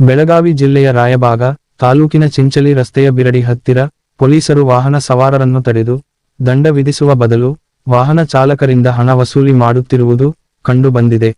ಬೆಳಗಾವಿ ಜಿಲ್ಲೆಯ ರಾಯಭಾಗ, ತಾಲೂಕಿನ ಚಿಂಚಲಿ ರಸ್ತೆಯ ಬಿರಡಿ ಹತ್ತಿರ ಪೊಲೀಸರು ವಾಹನ ಸವಾರರನ್ನು ತಡೆದು ದಂಡ ವಿಧಿಸುವ ಬದಲು ವಾಹನ ಚಾಲಕರಿಂದ ಹಣ ವಸೂಲಿ ಮಾಡುತ್ತಿರುವುದು ಕಂಡುಬಂದಿದೆ.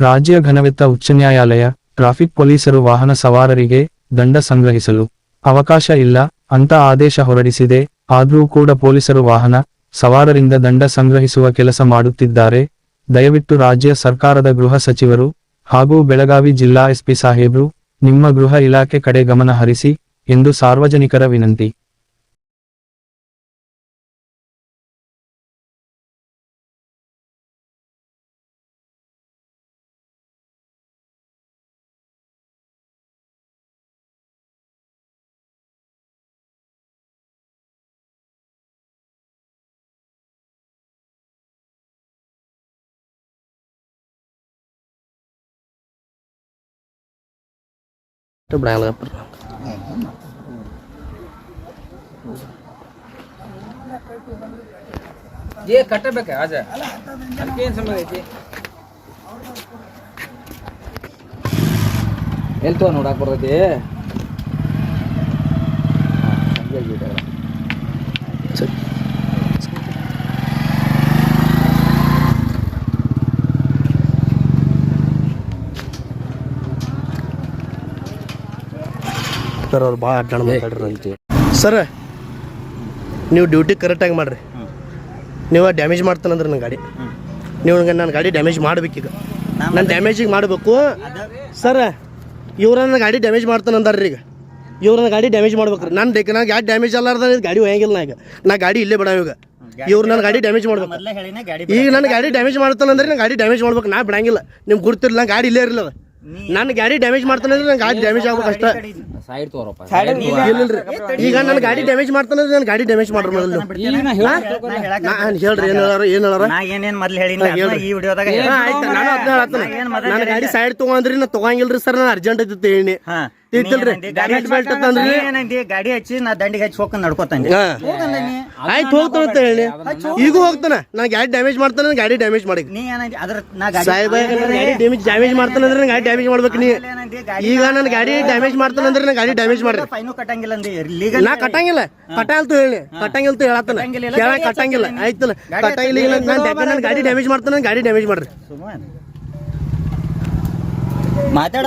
ರಾಜ್ಯ ಘನವೆತ್ತ ಉಚ್ಚ ನ್ಯಾಯಾಲಯ, ಟ್ರಾಫಿಕ್ ಪೊಲೀಸರು ವಾಹನ ಸವಾರರಿಗೆ ದಂಡ ಸಂಗ್ರಹಿಸಲು ಅವಕಾಶ ಇಲ್ಲ, ಅಂತ ಆದೇಶ ಹೊರಡಿಸಿದೆ. ಆದರೂ ಕೂಡ ಪೊಲೀಸರು ವಾಹನ ಸವಾರರಿಂದ ದಂಡ ಸಂಗ್ರಹಿಸುವ ಕೆಲಸ ಮಾಡುತ್ತಿದ್ದಾರೆ. ದಯವಿಟ್ಟು ರಾಜ್ಯ ಸರ್ಕಾರದ ಗೃಹ ಸಚಿವರು ಹಾಗೂ ಬೆಳಗಾವಿ ಜಿಲ್ಲಾ ಎಸ್ಪಿ ಸಾಹೇಬ್ರು ನಿಮ್ಮ ಗೃಹ ಇಲಾಖೆ ಕಡೆ ಗಮನ ಹರಿಸಿ ಎಂದು ಸಾರ್ವಜನಿಕರ ವಿನಂತಿ. ಬಿಡಂಗಿಲ್ಲಪ್ಪ ಏ ಕಟ್ಟಬೇಕ ಆಜ ಅದಕ್ಕೇನು ಸಂಬಂಧ ಐತಿ ಎಲ್ಲಿ ತೋ ನೋಡಕ್ ಬರ್ತೈತಿ ಸರ್ ಅವ್ರು ಭಾಳ ಅಡ್ಡಾಣ ಮಾತಾಡ್ರಿ ಸರ್ ನೀವು ಡ್ಯೂಟಿ ಕರೆಕ್ಟಾಗಿ ಮಾಡ್ರಿ. ನೀವು ಡ್ಯಾಮೇಜ್ ಮಾಡ್ತಾನಂದ್ರೆ ನನ್ನ ಗಾಡಿ. ನೀವು ನನ್ನ ಗಾಡಿ ಡ್ಯಾಮೇಜ್ ಮಾಡ್ಬೇಕೀಗ ನಾನು ಡ್ಯಾಮೇಜಿಗೆ ಮಾಡಬೇಕು. ಸರ್ ಇವ್ರು ನನ್ನ ಗಾಡಿ ಡ್ಯಾಮೇಜ್ ಮಾಡ್ತಾನಂದಾರ್ರಿ ಈಗ. ಇವ್ರನ್ನ ಗಾಡಿ ಡ್ಯಾಮೇಜ್ ಮಾಡ್ಬೇಕ್ರಿ. ನಾನು ಡೆಕ್ ನಾನು ಗಾಡಿ ಡ್ಯಾಮೇಜ್ ಅಲ್ಲಾರ್ದ ಗಾಡಿ ಹೋಗಿಲ್ಲ ನಾ ಈಗ. ನಾ ಗಾಡಿ ಇಲ್ಲೇ ಬಿಡ ಇವಾಗ. ಇವ್ರು ನನ್ನ ಗಾಡಿ ಡ್ಯಾಮೇಜ್ ಮಾಡ್ಬೇಕು. ಈಗ ನನ್ನ ಗಾಡಿ ಡ್ಯಾಮೇಜ್ ಮಾಡ್ತಾನಂದ್ರೆ ನಾನು ಗಾಡಿ ಡ್ಯಾಮೇಜ್ ಮಾಡ್ಬೇಕು. ನಾ ಬಿಡಂಗಿಲ್ಲ. ನಿಮ್ಗೆ ಗುರ್ತಿರಲ್ಲ ನಾನು ಗಾಡಿ ಇಲ್ಲೇ ಇರಲಿಲ್ಲ. ಅದು ನನ್ನ ಗಾಡಿ ಡ್ಯಾಮೇಜ್ ಮಾಡ್ತಾನಂದ್ರೆ ನನ್ನ ಗಾಡಿ ಡ್ಯಾಮೇಜ್ ಆಗ್ಬೇಕು ಅಷ್ಟೇ ಸೈಡ್ ತೋರಪ್ಪ. ಈಗ ನನ್ನ ಗಾಡಿ ಡ್ಯಾಮೇಜ್ ಮಾಡ್ತಾನೆ ನನ್ನ ಗಾಡಿ ಡ್ಯಾಮೇಜ್ ಮಾಡ್ರಿ ಮೊದಲು. ಹೇಳ್ರಿ? ಏನ್ ಹೇಳಾರ? ಏನು ಹೇಳಾರ? ಏನೇನ್ ಮೊದ್ಲು ಹೇಳಿಲ್ಲ ಈ ವಿಡಿಯೋದಾಗ ನಾನು ಅದನ್ನ ಹೇಳತ್ತನ ನನ್ನ ಗಾಡಿ ಸೈಡ್ ತಗೊಂಡ್ರಿ ನಾ ತಗೊಂಗಿಲ್ರಿ ಸರ್ ನಾನು ಅರ್ಜೆಂಟ್ ಐತಿ ಹೇಳಿ. ಗಾಡಿ ಬೆಲ್ಟ್ ಏನಂದಿ ಗಾಡಿ ಹಚ್ಚಿ ನಾ ದಂಡಿಗೆ ಹಚ್ಚಿ ಹೋಗ್ಕೊಂಡು ನಡ್ಕೋತಾನೆ. ಆಯ್ತು ಹೋಗ್ತಾನ ಅಂತ ಹೇಳಿ. ಈಗ ಹೋಗ್ತಾನ. ನಾ ಗಾಡಿ ಡ್ಯಾಮೇಜ್ ಮಾಡ್ತಾನೆ ಗಾಡಿ ಡ್ಯಾಮೇಜ್ ಮಾಡಿ. ನೀ ಏನಂದಿ ಅದ್ರ ನಾ ಗಾಡಿ ಸಾಹೇಬ ಗಾಡಿ ಡ್ಯಾಮೇಜ್ ಡ್ಯಾಮೇಜ್ ಮಾಡ್ತಾನೆ ಅಂದ್ರೆ ಗಾಡಿ ಡ್ಯಾಮೇಜ್ ಮಾಡ್ಬೇಕು ನೀ. ಈಗ ನನ್ನ ಗಾಡಿ ಡ್ಯಾಮೇಜ್ ಮಾಡ್ತಾನೆ ಅಂದ್ರೆ ನಾ ಗಾಡಿ ಡ್ಯಾಮೇಜ್ ಮಾಡಿ ಫೈನು ಕಟ್ಟಂಗಿಲ್ಲ ಅಂದಿ. ಲೀಗಲ್ ನಾ ಕಟ್ಟಂಗಿಲ್ಲ. ಕಟ್ಟಂಗಿಲ್ತು ಹೇಳಿ. ಕಟ್ಟಂಗಿಲ್ಲ, ಕೇಳ ಗಾಡಿ ಕಟ್ಟಂಗಿಲ್ಲ. ಆಯ್ತಲ್ಲ ಕಟ್ಟಂಗಿಲ್ಲ ನಾನು ನನ್ನ ಗಾಡಿ ಡ್ಯಾಮೇಜ್ ಮಾಡ್ತಾನೆ ಗಾಡಿ ಡ್ಯಾಮೇಜ್ ಮಾಡ್ರಿ. ಮಾತಾಡ.